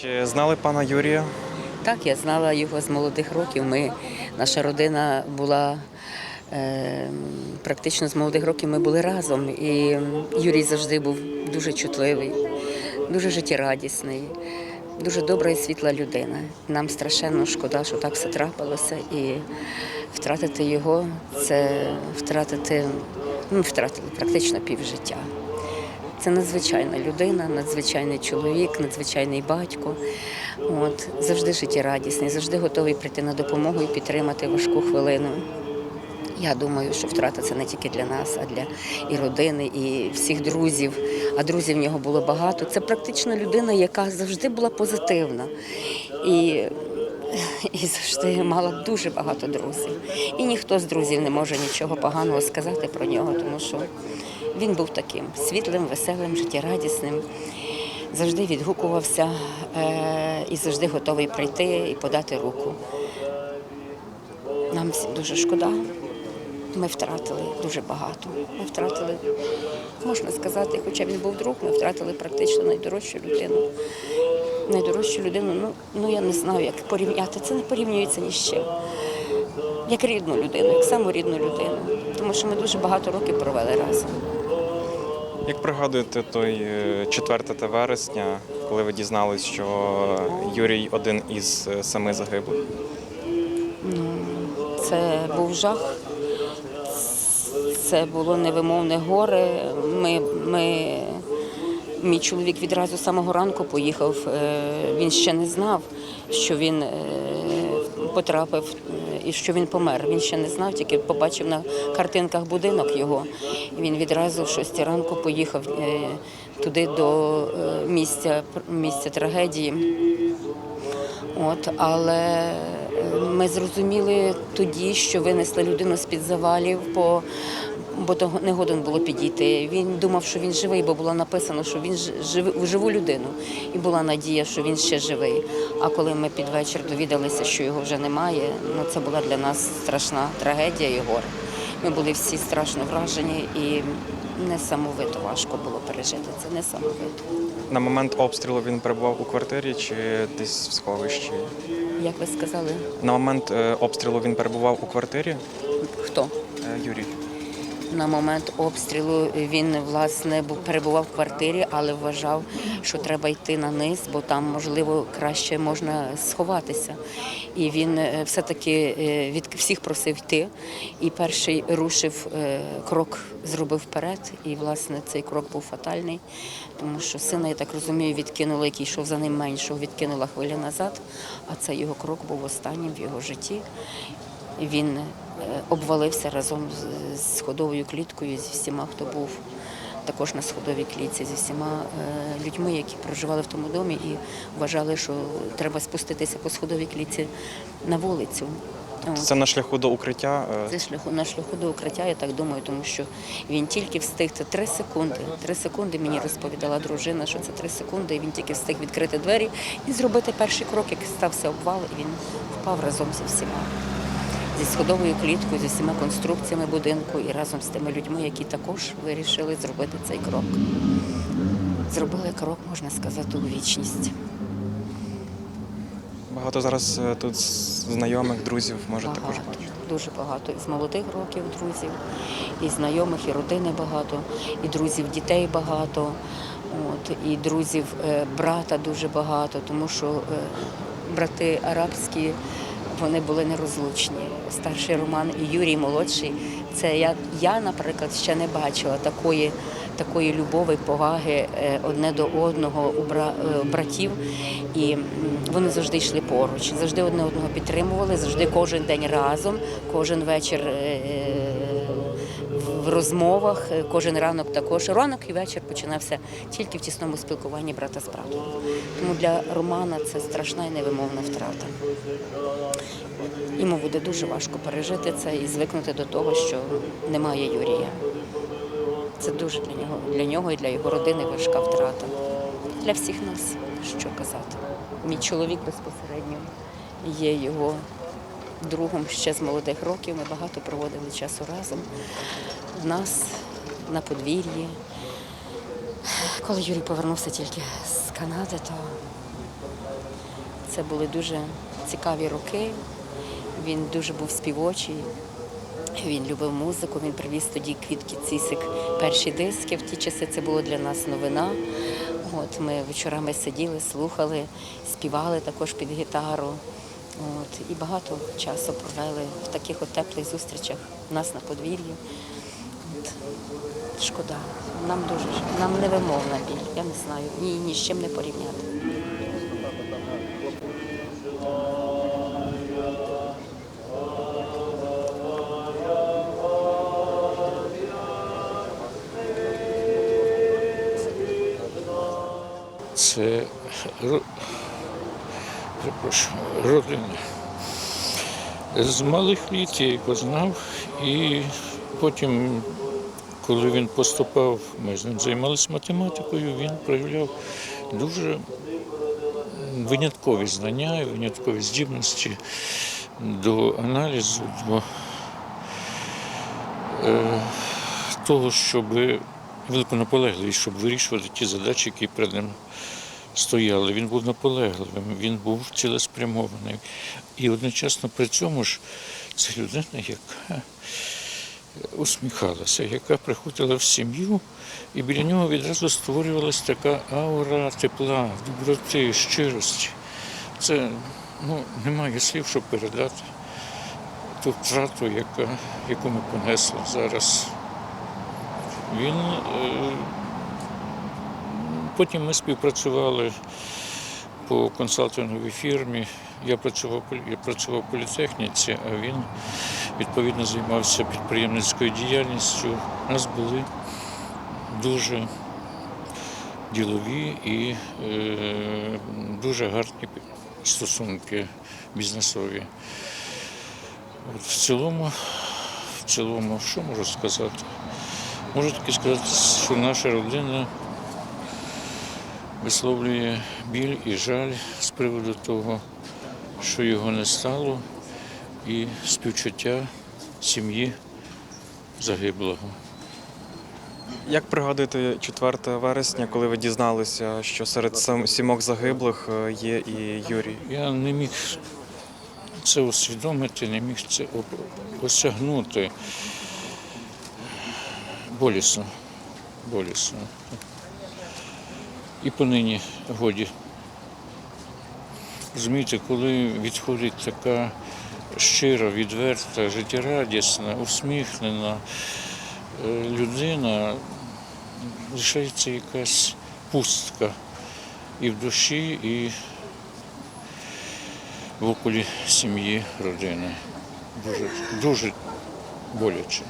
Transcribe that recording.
Чи знали пана Юрія? Так, я знала його з молодих років. Ми, наша родина була е, практично з молодих років ми були разом. І Юрій завжди був дуже чутливий, дуже життєрадісний, дуже добра і світла людина. Нам страшенно шкода, що так все трапилося. І втратити його це втратити, ну, втратили практично півжиття. Це надзвичайна людина, надзвичайний чоловік, надзвичайний батько. От, завжди життєрадісний, завжди готовий прийти на допомогу і підтримати важку хвилину. Я думаю, що втрата це не тільки для нас, а для і родини, і всіх друзів. А друзів в нього було багато. Це практично людина, яка завжди була позитивна. І і завжди мала дуже багато друзів. І ніхто з друзів не може нічого поганого сказати про нього, тому що він був таким світлим, веселим, життєрадісним, завжди відгукувався е- і завжди готовий прийти і подати руку. Нам всім дуже шкода. Ми втратили дуже багато. Ми втратили, можна сказати, хоча він був друг, ми втратили практично найдорожчу людину. Найдорожчу людину, ну, ну я не знаю, як порівняти. Це не порівнюється ні з чим. Як рідну людину, як саму рідну людину. Тому що ми дуже багато років провели разом. Як пригадуєте той е, 4 вересня, коли ви дізнались, що Юрій один із е, семи загиблих? Це був жах, це було невимовне горе. Ми, ми, мій чоловік відразу з самого ранку поїхав. е, Він ще не знав, що він е, потрапив е, і що він помер. Він ще не знав, тільки побачив на картинках будинок його. Він відразу в 6 ранку поїхав туди до місця, місця трагедії. От, але е, ми зрозуміли тоді, що винесли людину з-під завалів, бо, бо того не годен було підійти. Він думав, що він живий, бо було написано, що він жив, живу людину. І була надія, що він ще живий. А коли ми під вечір довідалися, що його вже немає, ну це була для нас страшна трагедія і горе. Ми були всі страшно вражені і несамовито важко було пережити це, несамовито. На момент обстрілу він перебував у квартирі чи десь в сховищі? Як ви сказали, На момент е, обстрілу він перебував у квартирі. хто? Е, Юрій. На момент обстрілу він власне перебував в квартирі, але вважав, що треба йти на низ, бо там можливо краще можна сховатися. І він е, все-таки е, від всіх просив йти. І перший рушив е, крок, зробив вперед. І власне цей крок був фатальний, тому що сина, я так розумію, відкинуло, який йшов за ним меншого, відкинула хвиля назад. А цей його крок був останнім в його житті. Він е, обвалився разом з- сходовою кліткою, зі всіма, хто був також на сходовій клітці, зі всіма е, людьми, які проживали в тому домі і вважали, що треба спуститися по сходовій клітці на вулицю. Це на шляху до укриття. е, Це шляху на шляху до укриття, я так думаю, тому що він тільки встиг це три секунди. Три секунди мені розповідала дружина, що це три секунди, і він тільки встиг відкрити двері і зробити перший крок, як стався обвал, і він впав разом зі всіма. Зі сходовою кліткою, зі всіма конструкціями будинку і разом з тими людьми, які також вирішили зробити цей крок. Зробили крок, можна сказати, у вічність. Багато зараз е, тут знайомих, друзів, може також Багато, бачити. дуже багато. І з молодих років друзів, і знайомих, і родини багато, і друзів дітей багато, от, і друзів е, брата дуже багато, тому що е, брати арабські вони були нерозлучні. Старший Роман і Юрій молодший. Це я, я наприклад, ще не бачила такої. Такої любові, поваги е, одне до одного у е, братів, і вони завжди йшли поруч, завжди одне одного підтримували, завжди кожен день разом, кожен вечір е, в розмовах, е, кожен ранок також. Ранок і вечір починався тільки в тісному спілкуванні брата з братом. Тому для Романа це страшна і невимовна втрата. Йому буде дуже важко пережити це і звикнути до того, що немає Юрія. Це дуже для нього, для нього і для його родини важка втрата. Для всіх нас, що казати. Мій чоловік безпосередньо є його другом ще з молодих років. Ми багато проводили часу разом. В нас на подвір'ї. Коли Юрій повернувся тільки з Канади, то Це були дуже цікаві роки. Він дуже був співочий. Він любив музику, він привіз тоді квітки цісик перші диски. В ті часи це було для нас новина. От, ми вечорами сиділи, слухали, співали також під гітару. От, і багато часу провели в таких от теплих зустрічах у нас на подвір'ї. Шкода. Нам дуже нам невимовна біль. Я не знаю, ні, ні з чим не порівняти. Це перепрошую, родина. З малих літ я його знав, і потім, коли він поступав, ми з ним займалися математикою, він проявляв дуже виняткові знання виняткові здібності до аналізу, до е, того, щоб велику наполегливість, щоб вирішувати ті задачі, які перед ним стояли. Він був наполегливим, він був цілеспрямований. І одночасно при цьому ж це людина, яка усміхалася, яка приходила в сім'ю, і біля нього відразу створювалася така аура тепла, доброти, щирості. Це ну, немає слів, щоб передати ту втрату, яка, яку ми понесли зараз. Він е, потім ми співпрацювали по консалтинговій фірмі. Я працював, я працював в політехніці, а він відповідно займався підприємницькою діяльністю. У нас були дуже ділові і е, дуже гарні стосунки бізнесові. От в цілому, в цілому, що можу сказати? Можу тільки сказати, що наша родина висловлює біль і жаль з приводу того, що його не стало, і співчуття сім'ї загиблого. Як пригадуєте 4 вересня, коли ви дізналися, що серед сімох загиблих е, є і Юрій? Я не міг це усвідомити, не міг це осягнути. Болісно. Болісно. І понині годі. Розумієте, коли відходить така щира, відверта, життєрадісна, усміхнена е, людина, лишається якась пустка і в душі, і в околі сім'ї, родини. Дуже, дуже боляче.